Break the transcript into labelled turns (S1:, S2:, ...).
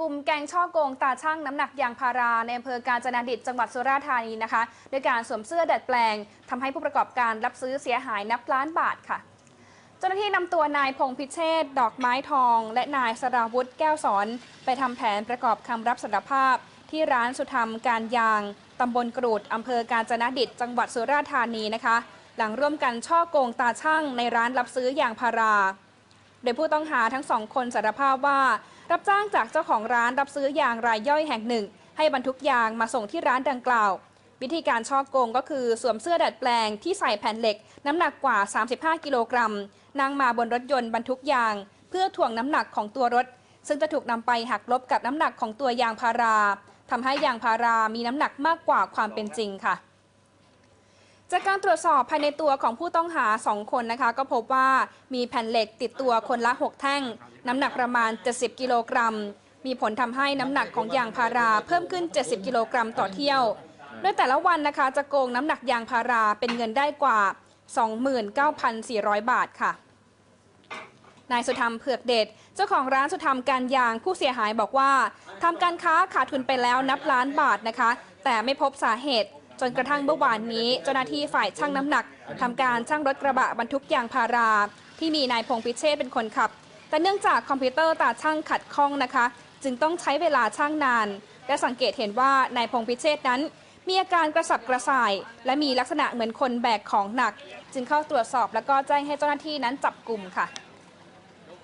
S1: กลุ่มแกงช่อโกงตาช่างน้ำหนักยางพาราในอำเภอกาญจนาดิตจังหวัดสุราษฎร์ธานีนะคะด้วยการสวมเสื้อดัดแปลงทำให้ผู้ประกอบการรับซื้อเสียหายนับล้านบาทค่ะเจ้าหน้าที่นำตัวนายพงพิเชษดอกไม้ทอง และนายสราวุธแก้วสอน ไปทำแผนประกอบคำรับสารภาพ ที่ร้านสุธรรมการยางตำบลกรูดอำเภอกาญจนดิตจังหวัดสุราษฎร์ธานีนะคะ หลังร่วมกันช่อโกงตาช่างในร้านรับซื้อยางพารา โดยผู้ต้องหาทั้งสองคนสารภาพว่า รับจ้างจากเจ้าของร้านรับซื้อยางรายย่อยแห่งหนึ่ง ให้บรรทุกยางมาส่งที่ร้านดังกล่าว วิธีการช่อโกงก็คือสวมเสื้อดัดแปลงที่ใส่แผ่นเหล็ก น้ำหนักกว่า 35 กิโลกรัมนั่งมาบนรถยนต์บรรทุกยาง เพื่อถ่วงน้ำหนักของตัวรถ ซึ่งจะถูกนำไปหักลบกับน้ำหนักของตัวยางพาราทำให้ยางพารามีน้ำหนักมากกว่าความเป็นจริงค่ะ จากการตรวจสอบภายในตัวของผู้ต้องหา 2 คนนะคะ ก็พบว่ามีแผ่นเหล็กติดตัวคนละ 6 แท่ง น้ำหนักประมาณ 70 กิโลกรัม มีผลทำให้น้ำหนักของยางพาราเพิ่มขึ้น 70 กิโลกรัมต่อเที่ยว โดยแต่ละวันนะคะจะโกงน้ำหนักยางพาราเป็นเงินได้กว่า 29,400 บาทค่ะนายสุธรรมเผือกเดชเจ้าของร้านสุธรรมการยางผู้เสียหายบอกว่าทำการค้าขาดทุนไปแล้วนับล้านบาทนะคะ แต่ไม่พบสาเหตุ จนกระทั่งเมื่อวานนี้เจ้าหน้าที่ฝ่ายช่างน้ำหนักทำการช่างรถกระบะบรรทุกยางพารา ที่มีนายพงพิเชษเป็นคนขับ แต่เนื่องจากคอมพิวเตอร์ตาช่างขัดข้องนะคะ จึงต้องใช้เวลาช่างนาน และสังเกตเห็นว่านายพงพิเชษนั้น มีอาการกระสับกระส่าย และมีลักษณะเหมือนคนแบกของหนัก จึงเข้าตรวจสอบแล้วก็แจ้งให้เจ้าหน้าที่นั้นจับกลุ่มค่ะ